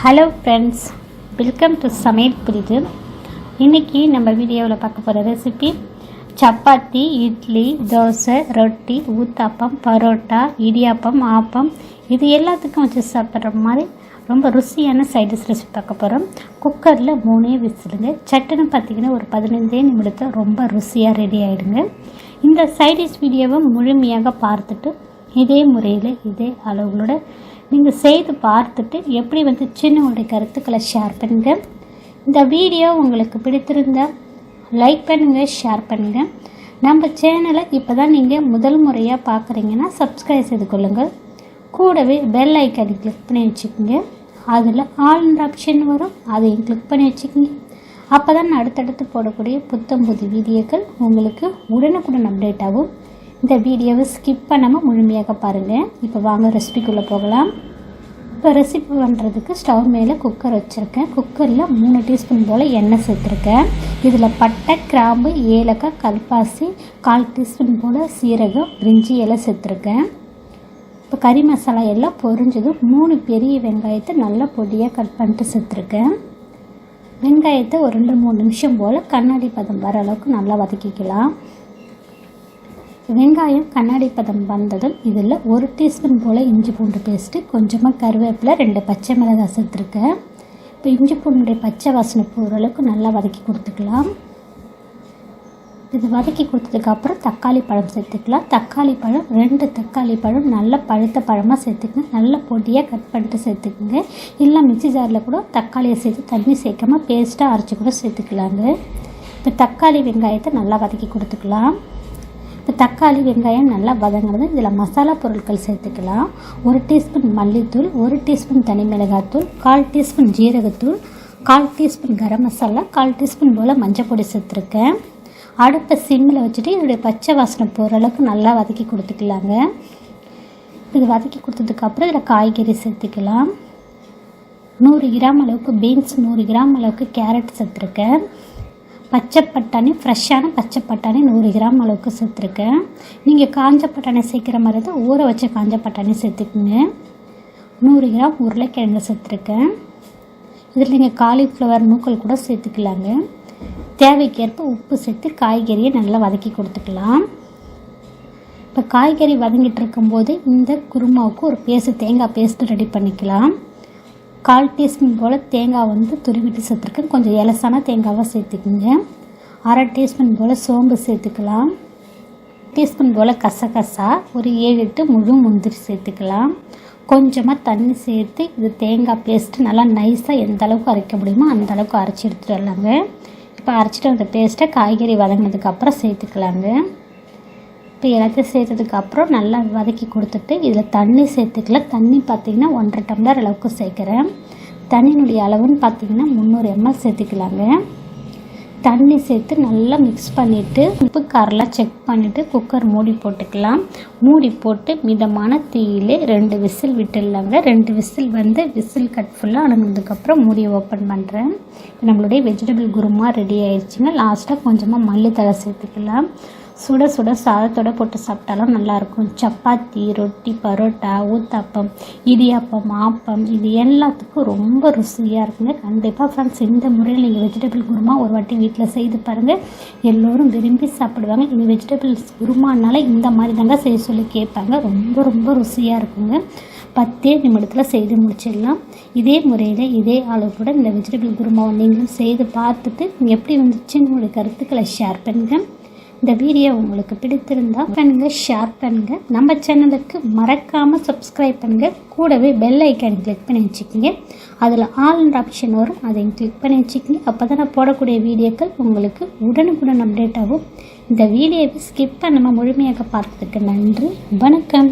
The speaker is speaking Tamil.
ஹலோ ஃப்ரெண்ட்ஸ் வெல்கம் டு சமையல் புரிது இன்றைக்கி நம்ம வீடியோவில் பார்க்க போகிற ரெசிபி சப்பாத்தி இட்லி தோசை ரொட்டி ஊத்தாப்பம் பரோட்டா இடியாப்பம் ஆப்பம். இது எல்லாத்துக்கும் வச்சு சாப்பிட்ற மாதிரி ரொம்ப ருசியான சைடிஷ் ரெசிபி பார்க்க போகிறோம் குக்கரில் மூணே விசிலுங்க. சட்டுன்னு பார்த்தீங்கன்னா ஒரு பதினஞ்சே நிமிடத்தில் ரொம்ப ருசியாக ரெடி ஆகிடுங்க இந்த சைடிஷ் வீடியோவை முழுமையாக பார்த்துட்டு இதே முறையில் இதே அளவுகளோட நீங்கள் செய்து பார்த்துட்டு எப்படி வந்து சின்னவங்களுடைய கருத்துக்களை ஷேர் பண்ணுங்கள் இந்த வீடியோ உங்களுக்கு பிடித்திருந்தால் லைக் பண்ணுங்கள் ஷேர் பண்ணுங்கள் நம்ம சேனலை இப்போ தான் நீங்கள் முதல் முறையாக பார்க்குறீங்கன்னா சப்ஸ்கிரைப் செய்து கொள்ளுங்கள். கூடவே பெல் ஐக்கனை கிளிக் பண்ணி வச்சுக்கோங்க. அதில் ஆல்ன்ற ஆப்ஷன் வரும். அதையும் கிளிக் பண்ணி வச்சுக்கோங்க. அப்போ தான் அடுத்தடுத்து போடக்கூடிய புத்தம் புது வீடியோக்கள் உங்களுக்கு உடனுக்குடன் அப்டேட் ஆகும். இந்த வீடியோவை ஸ்கிப் பண்ணாமல் முழுமையாக பாருங்கள் இப்போ வாங்க ரெசிபிக்குள்ளே போகலாம். இப்போ ரெசிபி பண்ணுறதுக்கு ஸ்டவ் மேலே குக்கர் வச்சுருக்கேன். குக்கரில் மூணு டீஸ்பூன் போல் எண்ணெய் சேர்த்துருக்கேன். இதில் பட்டை கிராம்பு ஏலக்காய் கல்பாசி கால் டீஸ்பூன் போல் சீரகம் பிரிஞ்சி எல்லாம் சேர்த்துருக்கேன். இப்போ கறி மசாலா எல்லாம் பொரிஞ்சதும் மூணு பெரிய வெங்காயத்தை நல்லா பொடியாக கட் பண்ணிட்டு சேர்த்துருக்கேன். வெங்காயத்தை ஒரு ரெண்டு மூணு நிமிஷம் போல் கண்ணாடி பதம் வர அளவுக்கு நல்லா வதக்கிக்கலாம். வெங்காயம் கண்ணாடி பதம் வந்ததும் இதில் ஒரு டீஸ்பூன் போல் இஞ்சி பூண்டு பேஸ்ட்டு கொஞ்சமாக கருவேப்பிலை ரெண்டு பச்சை மிளகாய் சேர்த்துருக்கேன். இப்போ இஞ்சி பூண்டுடைய பச்சை வாசனை போகிற நல்லா வதக்கி கொடுத்துக்கலாம். இது வதக்கி கொடுத்ததுக்கப்புறம் தக்காளி பழம் சேர்த்துக்கலாம். தக்காளி பழம் ரெண்டு தக்காளி பழம் நல்ல பழுத்த பழமாக சேர்த்துக்கங்க. நல்ல பொடியாக கட் பண்ணிட்டு சேர்த்துக்குங்க. இல்லை மிக்சி ஜாரில் கூட தக்காளியை சேர்த்து தண்ணி சேர்க்காம பேஸ்ட்டாக அரைச்சி கூட சேர்த்துக்கலாங்க. இப்போ தக்காளி வெங்காயத்தை நல்லா வதக்கி கொடுத்துக்கலாம். இப்போ தக்காளி வெங்காயம் நல்லா வதங்கினது இதில் மசாலா பொருட்கள் சேர்த்துக்கலாம். ஒரு டீஸ்பூன் மல்லித்தூள் ஒரு டீஸ்பூன் தனி மிளகாத்தூள் கால் டீஸ்பூன் ஜீரகத்தூள் கால் டீஸ்பூன் கரம் மசாலா கால் டீஸ்பூன் போல் மஞ்சள் பொடி சேர்த்துருக்கேன். அடுப்பை சிம்மில் வச்சுட்டு இதோடைய பச்சை வாசனை போகிற அளவுக்கு நல்லா வதக்கி கொடுத்துக்கலாங்க. இது வதக்கி கொடுத்ததுக்கப்புறம் இதில் காய்கறி சேர்த்துக்கலாம். நூறு கிராம் அளவுக்கு பீன்ஸ் நூறு கிராம் அளவுக்கு கேரட் சேர்த்துருக்கேன். பச்சை பட்டாணி ஃப்ரெஷ்ஷான பச்சை பட்டாணி நூறு கிராம் அளவுக்கு சேர்த்துருக்கேன். நீங்கள் காஞ்ச பட்டாணி சேர்க்குற மாதிரி தான் ஊற வச்ச காஞ்ச பட்டாணி சேர்த்துக்குங்க. நூறு கிராம் உருளைக்கிழங்கு சேர்த்துருக்கேன். இதில் நீங்கள் காலிஃப்ளவர் நூக்கல் கூட சேர்த்துக்கலாங்க. தேவைக்கேற்ப உப்பு சேர்த்து காய்கறியை நல்லா வதக்கி கொடுத்துக்கலாம். இப்போ காய்கறி வதங்கிட்டு இருக்கும்போது இந்த குருமாவுக்கு ஒரு பேஸ்ட் தேங்காய் பேஸ்ட்டு ரெடி பண்ணிக்கலாம். கால் டீஸ்பூன் போல் தேங்காய் வந்து துருவிட்டு சேர்த்துருக்கேன். கொஞ்சம் இலசான தேங்காவாக சேர்த்துக்குங்க. அரை டீஸ்பூன் போல் சோம்பு சேர்த்துக்கலாம். டீஸ்பூன் போல் கசகசா ஒரு ஏழு எட்டு முழு முந்திரி சேர்த்துக்கலாம். கொஞ்சமாக தண்ணி சேர்த்து இது தேங்காய் பேஸ்ட்டு நல்லா நைஸாக எந்த அளவுக்கு அரைக்க முடியுமோ அந்த அளவுக்கு அரைச்சி எடுத்துகிட்டு வரலாங்க. இப்போ அரைச்சிட்டு வந்த பேஸ்ட்டை காய்கறி வதங்கினதுக்கப்புறம் சேர்த்துக்கலாங்க. இப்போ எல்லாத்தையும் சேர்த்ததுக்கப்புறம் நல்லா வதக்கி கொடுத்துட்டு இதில் தண்ணி சேர்த்துக்கலாம் தண்ணி பார்த்திங்கன்னா ஒன்றரை டம்ளர் அளவுக்கு சேர்க்குறேன். தண்ணியினுடைய அளவுன்னு பார்த்திங்கன்னா முந்நூறு எம்எல் சேர்த்துக்கலாங்க. தண்ணி சேர்த்து நல்லா மிக்ஸ் பண்ணிவிட்டு உப்பு காரெலாம் செக் பண்ணிவிட்டு குக்கர் மூடி போட்டுக்கலாம். மூடி போட்டு மிதமான தீயிலே ரெண்டு விசில் விட்டுடலாங்க. ரெண்டு விசில் வந்து விசில் கட் ஃபுல்லாக அணுகுனதுக்கப்புறம் மூடியை ஓப்பன் பண்ணுறேன் நம்மளுடைய வெஜிடபிள் குருமா ரெடி ஆயிடுச்சுங்க. லாஸ்ட்டாக கொஞ்சமாக மல்லித்தலை சேர்த்துக்கலாம். சுட சுட சாதத்தோட போட்டு சாப்பிட்டாலும் நல்லாயிருக்கும். சப்பாத்தி ரொட்டி பரோட்டா ஊத்தாப்பம் இடியாப்பம் ஆப்பம் இது எல்லாத்துக்கும் ரொம்ப ருசியாக இருக்குங்க. கண்டிப்பாக ஃப்ரெண்ட்ஸ் இந்த முறையில் நீங்கள் வெஜிடபிள் குருமா ஒரு வாட்டி வீட்டில் செய்து பாருங்கள் எல்லோரும் விரும்பி சாப்பிடுவாங்க. இந்த வெஜிடபிள்ஸ் குருமானால இந்த மாதிரி தாங்க செய்ய சொல்லி கேட்பாங்க. ரொம்ப ரொம்ப ருசியாக இருக்குங்க. பத்தே நிமிடத்தில் செய்து முடிச்சிடலாம். இதே முறையில் இதே அளவுக்கூட இந்த வெஜிடபிள் குருமாவை நீங்களும் செய்து பார்த்துட்டு எப்படி வந்துச்சுன்னு உங்களுடைய கருத்துக்களை ஷேர் பண்ணுங்கள் இந்த வீடியோ உங்களுக்கு பிடித்திருந்தா பண்ணுங்கள் ஷேர் பண்ணுங்கள் நம்ம சேனலுக்கு மறக்காமல் சப்ஸ்கிரைப் பண்ணுங்கள் கூடவே பெல் ஐக்கான் கிளிக் பண்ணி வச்சுக்கோங்க. அதில் ஆல்ன்ற ஆப்ஷன் வரும். அதையும் கிளிக் பண்ணி வச்சுக்கோங்க. அப்போ தான் நான் போடக்கூடிய வீடியோக்கள் உங்களுக்கு உடனுக்குடன் அப்டேட் ஆகும். இந்த வீடியோவை ஸ்கிப் பண்ணாமல் முழுமையாக பார்த்ததுக்கு நன்றி. வணக்கம்.